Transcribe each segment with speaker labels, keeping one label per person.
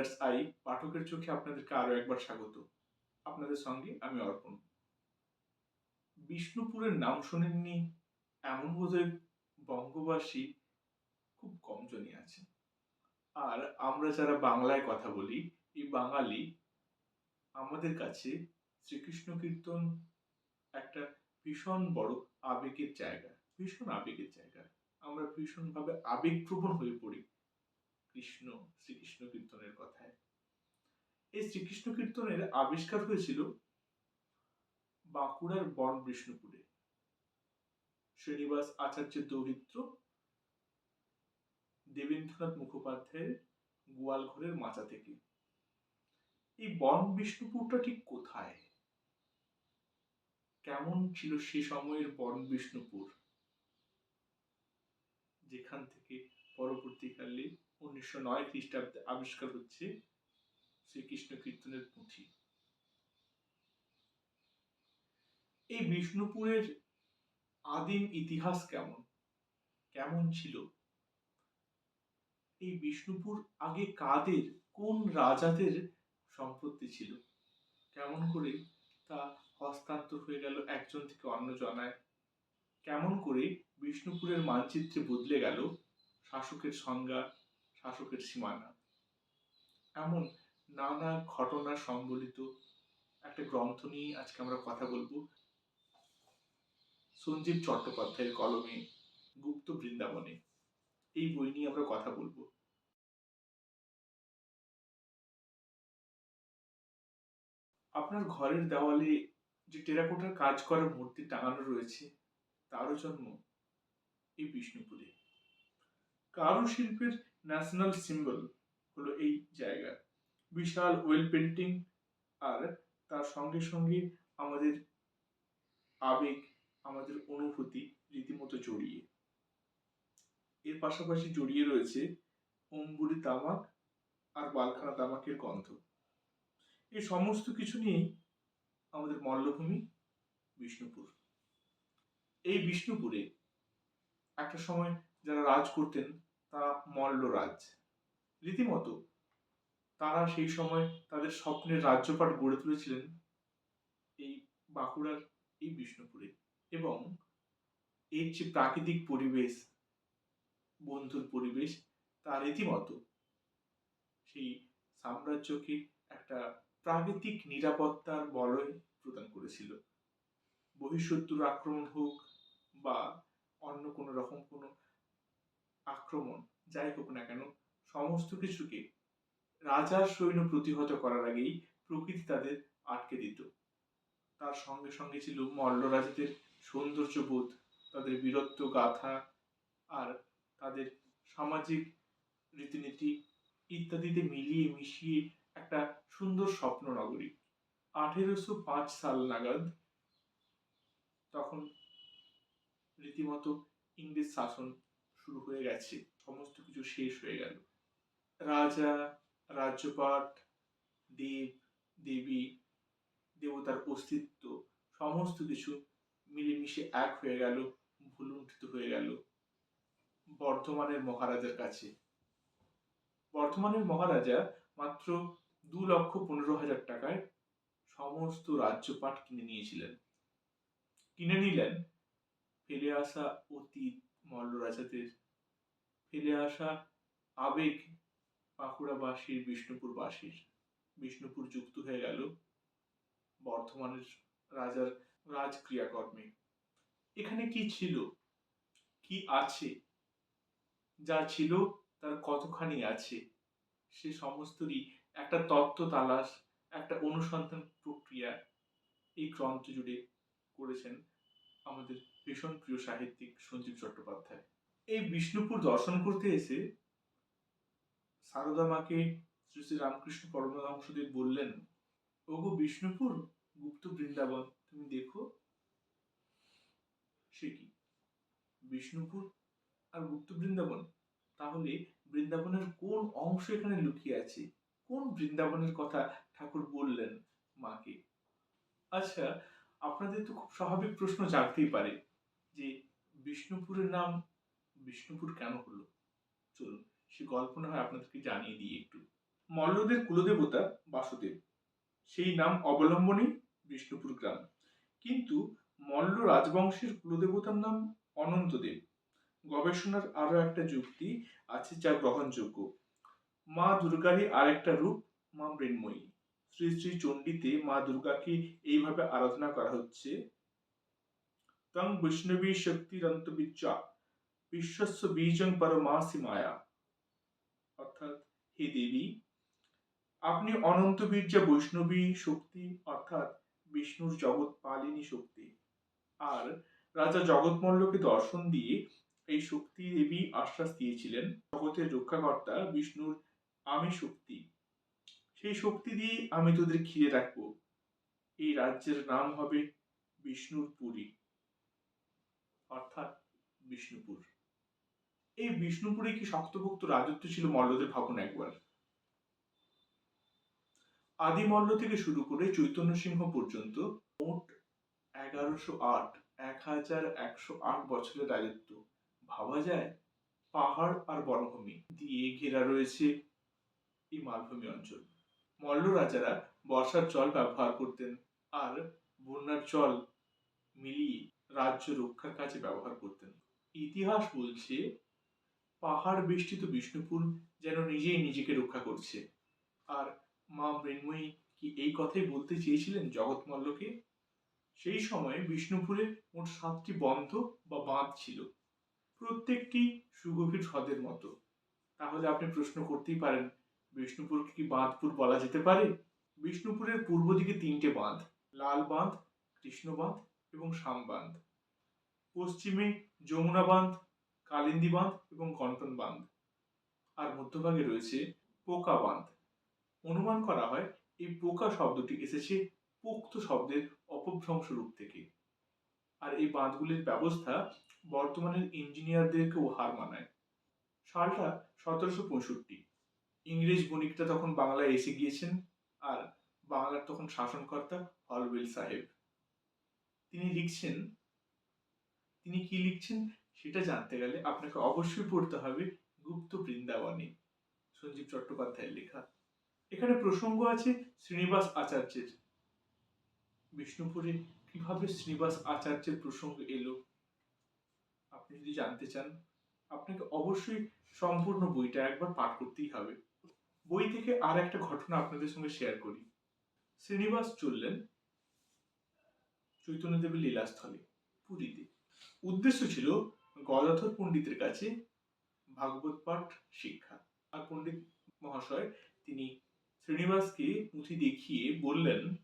Speaker 1: Readers I পাঠকের চোখে আপনাদেরকে আরও একবার স্বাগত। আপনাদের সঙ্গে আমি অর্পণ। বিষ্ণুপুরের নাম শোনেননি, এমন বোধহয় বঙ্গবাসী খুব কম জনই আছে। আর আমরা যারা বাংলায় কথা বলি, এই বাঙালি, আমাদের কাছে শ্রীকৃষ্ণ কীর্তন একটা ভীষণ বড় আবেগের জায়গা, ভীষণ আবেগের জায়গা। আমরা ভীষণভাবে আবেগপ্রবণ হয়ে পড়ি। কৃষ্ণ, শ্রীকৃষ্ণ এই শ্রীকৃষ্ণ কীর্তনের আবিষ্কার হয়েছিল বাঁকুড়ার বন বিষ্ণুপুরে শ্রীনিবাস আচার্যের দৌহিত্র, দেবেন্দ্রনাথ মুখোপাধ্যায়ের গোয়ালঘরের মাচা থেকে। এই বন বিষ্ণুপুরটা ঠিক কোথায়? কেমন ছিল সে সময়ের বন বিষ্ণুপুর যেখান থেকে পরবর্তীকালে উনিশশো নয় খ্রিস্টাব্দে আবিষ্কার হচ্ছে শ্রীকৃষ্ণ কীর্তনের পুঁথি। এই বিষ্ণুপুরের আদিম ইতিহাস কেমন? কেমন ছিল? এই বিষ্ণুপুর আগে কাদের, কোন রাজাদের সম্পত্তি ছিল? কেমন করে তা হস্তান্তর হয়ে গেল একজন থেকে অন্য জনায়? কেমন করে বিষ্ণুপুরের মানচিত্রে বদলে গেল শাসকের সংজ্ঞা, শাসকের সীমানা? এমন নানা ঘটনা সম্বলিত একটা গ্রন্থ নিয়ে আজকে আমরা কথা বলব। সঞ্জীব চট্টোপাধ্যায়ের কলমে গুপ্ত বৃন্দাবনে। এই বই নিয়ে আমরা কথা বলব। আপনার ঘরের দেওয়ালে যে টেরাকোটার কাজ করা মূর্তি টাঙানো রয়েছে, তারও জন্ম এই বিষ্ণুপুরে। কারুশিল্পের ন্যাশনাল সিম্বল হলো এই বিশাল ওয়েল পেন্টিং আর তার সঙ্গে সঙ্গে আমাদের আবেগ, আমাদের অনুভূতি রীতিমতো জড়িয়ে। এর পাশাপাশি জড়িয়ে রয়েছে অম্বুরি তামাক আর বালখানা তামাকের গন্ধ। এই সমস্ত কিছু নিয়েই আমাদের মল্লভূমি বিষ্ণুপুর। এই বিষ্ণুপুরে একটা সময় যারা রাজ করতেন, তারা মল্লরাজ। রীতিমতো তারা সেই সময় তাদের স্বপ্নের রাজ্যপাট গড়ে তুলেছিলেন এই বাঁকুড়ার এই বিষ্ণুপুরে। এবং এর যে প্রাকৃতিক পরিবেশ, বন্ধুর পরিবেশ তা রীতিমতো সেই সাম্রাজ্যকে একটা প্রাকৃতিক নিরাপত্তার বলয় প্রদান করেছিল। বহিঃশত্রুর আক্রমণ হোক বা অন্য কোনো রকম কোনো আক্রমণ, যাই হোক না কেন, সমস্ত কিছুকে রাজার সৈন্য প্রতিহত করার আগেই প্রকৃতি তাদের আটকে দিত। তার সঙ্গে সঙ্গে ছিল মল্ল রাজাদের সৌন্দর্যবোধ, তাদের বীরত্ব, গাথা আর তাদের সামাজিক রীতিনীতি ইত্যাদিতে মিলিয়ে মিশিয়ে একটা সুন্দর স্বপ্ন নগরী। আঠেরোশো পাঁচ সাল নাগাদ তখন রীতিমতো ইংরেজ শাসন শুরু হয়ে গেছে। সমস্ত কিছু শেষ হয়ে গেল। রাজা রাজ্যপাট, দেব, দেবী, দেবতার অস্তিত্ব, সমস্ত কিছু মিলেমিশে এক হয়ে গেল, ভুলুণ্ঠিত হয়ে গেল বর্ধমানের মহারাজার কাছে। বর্ধমানের মহারাজা মাত্র দু লক্ষ পনেরো হাজার টাকায় সমস্ত রাজ্যপাট কিনে নিয়েছিলেন। কিনে নিলেন, ফেলে আসা অতীত মল্ল রাজাদের ফেলে আসা আবেগ বাঁকুড়াবাসীর বিষ্ণুপুরবাসীর বিষ্ণুপুর যুক্ত হয়ে গেল বর্ধমানের রাজার রাজক্রিয়াকর্মে। এখানে কি ছিল? কি আছে? যা ছিল তার কতখানি আছে? সে সমস্তরই একটা তত্ত্ব তালাশ, একটা অনুসন্ধান প্রক্রিয়া এই গ্রন্থ জুড়ে করেছেন আমাদের ভীষণ প্রিয় সাহিত্যিক সঞ্জীব চট্টোপাধ্যায়। এই বিষ্ণুপুর দর্শন করতে এসে সারদা মাকে শ্রী শ্রী রামকৃষ্ণ পরমহংসদেব বললেন, ওগো বিষ্ণুপুর, গুপ্ত বৃন্দাবন, তুমি দেখো সে কি? বিষ্ণুপুর আর গুপ্ত বৃন্দাবন? তাহলে বৃন্দাবনের কোন অংশ এখানে লুকিয়ে আছে? কোন বৃন্দাবনের কথা ঠাকুর বললেন মাকে? আচ্ছা আপনাদের তো খুব স্বাভাবিক প্রশ্ন জাগতেই পারে যে বিষ্ণুপুরের নাম বিষ্ণুপুর কেন হলো? চলুন। সে গল্প না হয় আপনাদেরকে জানিয়ে দিই একটু। মল্লদের কুলদেবতা বাসুদেব। সেই নাম অবলম্বনে বিষ্ণুপুর গ্রাম। কিন্তু মল্ল রাজবংশের কুলদেবতার নাম অনন্তদেব। গবেষণার আরও একটা যুক্তি আছে যা গ্রহণযোগ্য। মা দুর্গারই আরেকটা রূপ, মা মৃন্ময়ী। শ্রী শ্রী চণ্ডীতে মা দুর্গাকে এইভাবে আরাধনা করা হচ্ছে। তং বৈষ্ণবী শক্তিরন্ত বিচ্চা বিশ্বস্ব বীজং পরমাসি মায়া। অর্থাৎ হে দেবী, আপনি অনন্ত বীর্যা বৈষ্ণবী শক্তি, অর্থাৎ বিষ্ণুর জগৎ পালিনী শক্তি আর রাজা জগৎমল্লকে দর্শন দিয়ে এই শক্তি দেবী আশ্বাস দিয়েছিলেন, জগতের রক্ষাকর্তা বিষ্ণুর আমি শক্তি। সেই শক্তি দিয়ে আমি তোদের ঘিরে রাখব। এই রাজ্যের নাম হবে বিষ্ণুর পুরী, অর্থাৎ বিষ্ণুপুর। এই বিষ্ণুপুরে কি শক্তভক্ত রাজত্ব ছিল মল্লদের ভাবুন একবার? আদি মল্ল থেকে শুরু করে চৈতন্য সিংহ পর্যন্ত মোট এগারোশো আট, এক হাজার একশো আট বছরের রাজত্ব। ভাবা যায় পাহাড় আর বনভূমি দিয়ে ঘেরা রয়েছে এই মালভূমি অঞ্চল। মল্ল রাজারা বর্ষার জল ব্যবহার করতেন আর বন্যার জল মিলিয়ে রাজ্য রক্ষার কাজে ব্যবহার করতেন। ইতিহাস বলছে পাহাড় বেষ্টিত বিষ্ণুপুর যেন নিজেই নিজেকে রক্ষা করছে। আর মা মৃন্ময়ী কি এই কথাই বলতে চেয়েছিলেন জগৎমল্লকে? সেই সময়ে বিষ্ণুপুরে মোট সাতটি বন্ধ বা বাঁধ ছিল। প্রত্যেকটি সুগভীর হ্রদের মতো। তাহলে আপনি প্রশ্ন করতেই পারেন, বিষ্ণুপুরকে কি বাঁধপুর বলা যেতে পারে? বিষ্ণুপুরের পূর্ব দিকে তিনটে বাঁধ, লাল বাঁধ, কৃষ্ণ বাঁধ এবং শাম বাঁধ। পশ্চিমে যমুনা বাঁধ কালিন্দী বাঁধ এবং কন্টন বাঁধ আর মধ্যভাগে রয়েছে পোকা বাঁধ অনুমান করা হয়, এই পোকা শব্দটি এসেছে পোক্ত শব্দের অপভ্রংশ রূপ থেকে। আর এই বাঁধগুলির ব্যবস্থা বর্তমানের ইঞ্জিনিয়ারদেরকেও হার মানায়। সালটা সতেরোশো পঁয়ষট্টি। ইংরেজ বণিকরা তখন বাংলায় এসে গিয়েছেন আর বাংলার তখন শাসনকর্তা হলওয়েল সাহেব। তিনি লিখছেন, তিনি কি লিখছেন? সেটা জানতে গেলে আপনাকে অবশ্যই পড়তে হবে গুপ্ত বৃন্দাবনে, সঞ্জীব চট্টোপাধ্যায়ের লেখা। এখানে প্রসঙ্গ আছে শ্রীনিবাস আচার্যের। বিষ্ণুপুরে কীভাবে শ্রীনিবাস আচার্যের প্রসঙ্গ এলো? আপনি যদি জানতে চান, আপনাকে অবশ্যই সম্পূর্ণ বইটা একবার পাঠ করতেই হবে। বই থেকে আর একটা ঘটনা আপনাদের সঙ্গে শেয়ার করি। শ্রীনিবাস চললেন চৈতন্যদেবের লীলাস্থলে, পুরীতে। উদ্দেশ্য ছিল গদাধর পণ্ডিতের কাছে ভাগবত পাঠ শিক্ষা। আর পণ্ডিত মহাশয় তিনি শ্রীনিবাসকে পুঁথি দেখিয়ে বললেন,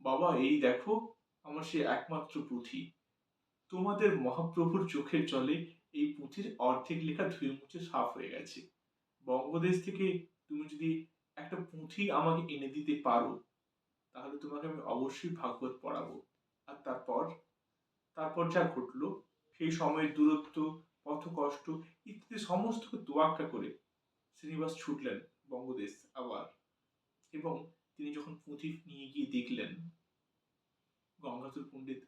Speaker 1: বাবা, এই দেখো, আমার সে একমাত্র পুঁথি। তোমাদের মহাপ্রভুর চোখের জলে এই পুঁথির অর্ধেক লেখা ধুয়ে মুছে সাফ হয়ে গেছে। বঙ্গদেশ থেকে তুমি যদি একটা পুঁথি আমাকে এনে দিতে পারো, তাহলে তোমাকে আমি অবশ্যই ভাগবত পড়াবো। আর তারপর? তারপর যা ঘটলো সেই সময়ের দূরত্ব পথ কষ্ট ইত্যাদি সমস্তকে তোয়াক্কা করে শ্রীনিবাস ছুটলেন বঙ্গদেশ আবার। এবং তিনি যখন পুঁথি নিয়ে গিয়ে দেখলেন, গঙ্গাধর পণ্ডিত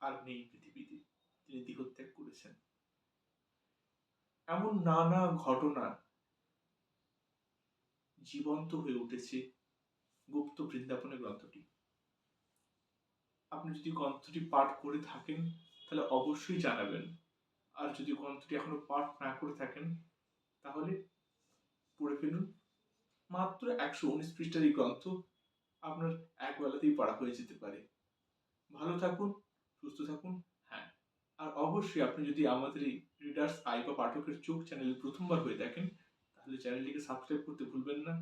Speaker 1: আর নেই পৃথিবীতে। তিনি দেহত্যাগ করেছেন। এমন নানা ঘটনা জীবন্ত হয়ে উঠেছে গুপ্ত বৃন্দাবনের গ্রন্থটি। আপনি যদি গ্রন্থটি পাঠ করে থাকেন তাহলে অবশ্যই জানাবেন। আর যদি গ্রন্থটি এখনও পাঠ না করে থাকেন, তাহলে পড়ে ফেলুন। মাত্র একশো উনিশ পৃষ্ঠার এই গ্রন্থ আপনার এক বেলাতেই পড়া হয়ে যেতে পারে। ভালো থাকুন, সুস্থ থাকুন হ্যাঁ। আর অবশ্যই আপনি যদি আমাদের এই রিডার্স আই বা পাঠকের চোখ চ্যানেলে প্রথমবার হয়ে থাকেন তাহলে চ্যানেলটিকে সাবস্ক্রাইব করতে ভুলবেন না।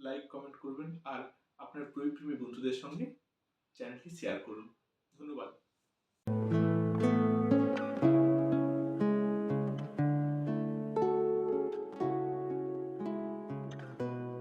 Speaker 1: লাইক কমেন্ট করবেন, আর আপনার প্রয়োগপ্রেমী বন্ধুদের সঙ্গে চ্যানেলটি শেয়ার করুন।